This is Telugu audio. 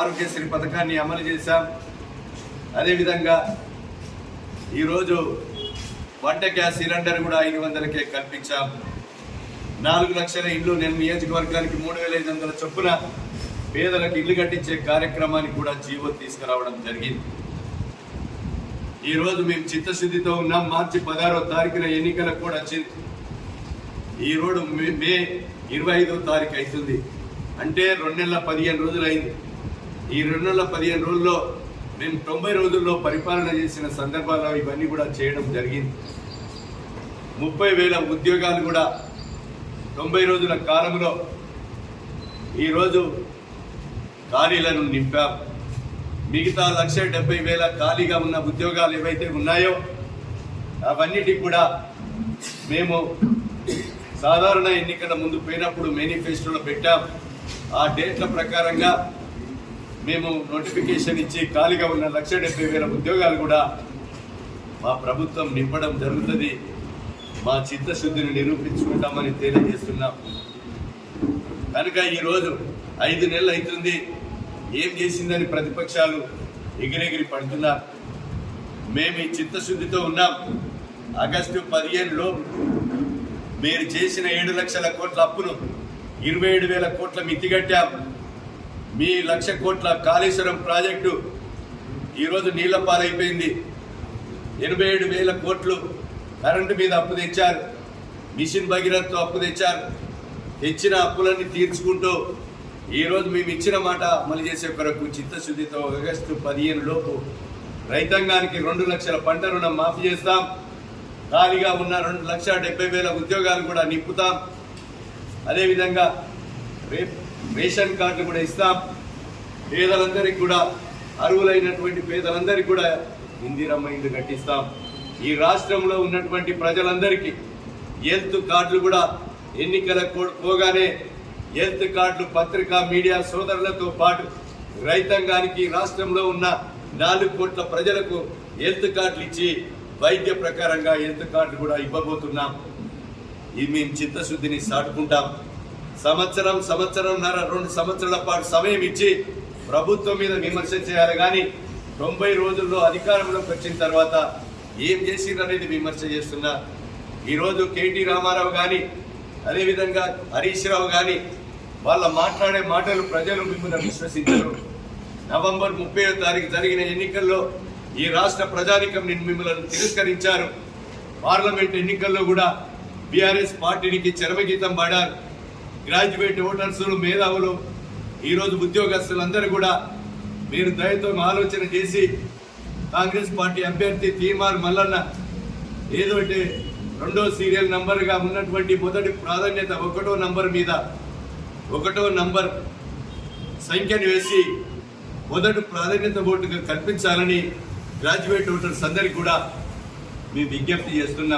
ఆరోగ్యశ్రీ పథకాన్ని అమలు చేశాం. అదేవిధంగా ఈరోజు వంట గ్యాస్ సిలిండర్ కూడా ఐదు వందలకే కల్పించాం. నాలుగు లక్షల ఇల్లు నేను నియోజకవర్గానికి మూడు వేల ఐదు వందల చొప్పున పేదలకు ఇల్లు కట్టించే కార్యక్రమానికి కూడా జీవో తీసుకురావడం జరిగింది. ఈరోజు మేము చిత్తశుద్ధితో ఉన్నాం. మార్చి పదహారో తారీఖున ఎన్నికలకు కూడా వచ్చింది ఈ రోడ్డు మే మే ఇరవై ఐదో తారీఖు అవుతుంది అంటే రెండు నెలల పదిహేను రోజులు అయింది. ఈ రెండు నెలల పదిహేను రోజుల్లో మేము తొంభై రోజుల్లో పరిపాలన చేసిన సందర్భాల్లో ఇవన్నీ కూడా చేయడం జరిగింది. ముప్పై వేల ఉద్యోగాలు కూడా తొంభై రోజుల కాలంలో ఈరోజు ఖాళీలను నింపాం. మిగతా లక్ష డెబ్బై వేల ఖాళీగా ఉన్న ఉద్యోగాలు ఏవైతే ఉన్నాయో అవన్నిటికి కూడా మేము సాధారణ ఎన్నికల ముందు పోయినప్పుడు మేనిఫెస్టోలో పెట్టాం. ఆ డేట్ల ప్రకారంగా మేము నోటిఫికేషన్ ఇచ్చి ఖాళీగా ఉన్న లక్ష డెబ్బై వేల ఉద్యోగాలు కూడా మా ప్రభుత్వం నింపడం జరుగుతుంది. మా చిత్తశుద్ధిని నిరూపించుకుంటామని తెలియజేస్తున్నాం. కనుక ఈరోజు ఐదు నెలలు అవుతుంది. ఏం చేసిందని ప్రతిపక్షాలు ఎగిరెగిరి పడుతున్నారు. మేము ఈ చిత్తశుద్ధితో ఉన్నాం. ఆగస్టు పదిహేనులో మీరు చేసిన ఏడు లక్షల కోట్ల అప్పును ఇరవై ఏడు వేల కోట్ల మితిగట్టాం మీ లక్ష కోట్ల కాళేశ్వరం ప్రాజెక్టు ఈరోజు నీళ్ళ పాలైపోయింది ఎనభై ఏడు వేల కోట్లు కరెంటు మీద అప్పు తెచ్చారు. మిషన్ భగీరథతో అప్పు తెచ్చారు. తెచ్చిన అప్పులన్నీ తీర్చుకుంటూ ఈరోజు మేము ఇచ్చిన మాట అమలు చేసే కొరకు చిత్తశుద్ధితో ఆగస్టు పదిహేను లోపు రైతాంగానికి రెండు లక్షల పంట రుణం మాఫీ చేస్తాం. ఖాళీగా ఉన్న రెండు లక్షల డెబ్బై వేల ఉద్యోగాలు కూడా నింపుతాం. అదేవిధంగా రే రేషన్ కార్డులు కూడా ఇస్తాం. పేదలందరికీ కూడా అర్హులైనటువంటి పేదలందరికీ కూడా ఇందిరమ్మ ఇల్లు కట్టిస్తాం. ఈ రాష్ట్రంలో ఉన్నటువంటి ప్రజలందరికీ హెల్త్ కార్డులు కూడా ఎన్నికలకు పోగానే హెల్త్ కార్డులు పత్రికా మీడియా సోదరులతో పాటు రైతాంగానికి రాష్ట్రంలో ఉన్న నాలుగు కోట్ల ప్రజలకు హెల్త్ కార్డులు ఇచ్చి వైద్య ప్రకారంగా హెల్త్ కార్డులు కూడా ఇవ్వబోతున్నాం. ఇది మేము చిత్తశుద్ధిని సాటుకుంటాం. సంవత్సరం సంవత్సరంన్నర రెండు సంవత్సరాల పాటు సమయం ఇచ్చి ప్రభుత్వం మీద విమర్శ చేయాలి. కానీ తొంభై రోజుల్లో అధికారంలోకి వచ్చిన తర్వాత ఏం చేసిండ్రు అనేది విమర్శ చేస్తున్నా. ఈరోజు కేటీ రామారావు కానీ అదేవిధంగా హరీష్ రావు కానీ వాళ్ళ మాట్లాడే మాటలు ప్రజలు మిమ్మల్ని విశ్వసించరు. నవంబర్ ముప్పై తారీఖు జరిగిన ఎన్నికల్లో ఈ రాష్ట్ర ప్రజానికం మిమ్మల్ని తిరస్కరించారు. పార్లమెంట్ ఎన్నికల్లో కూడా బీఆర్ఎస్ పార్టీనికి చరమగీతం పాడారు. గ్రాడ్యుయేట్ ఓటర్సులు మేధావులు ఈరోజు ఉద్యోగస్తులందరూ కూడా మీరు దయతో ఆలోచన చేసి కాంగ్రెస్ పార్టీ అభ్యర్థి తీర్మాన్ మల్లన్న ఏదో రెండో సీరియల్ నంబర్గా ఉన్నటువంటి మొదటి ప్రాధాన్యత ఒకటో నంబర్ మీద ఒకటో నంబర్ సంఖ్యను వేసి మొదటి ప్రాధాన్యత ఓటుగా కల్పించాలని గ్రాడ్యుయేట్ ఓటర్స్ అందరికీ కూడా మేము విజ్ఞప్తి చేస్తున్నాం.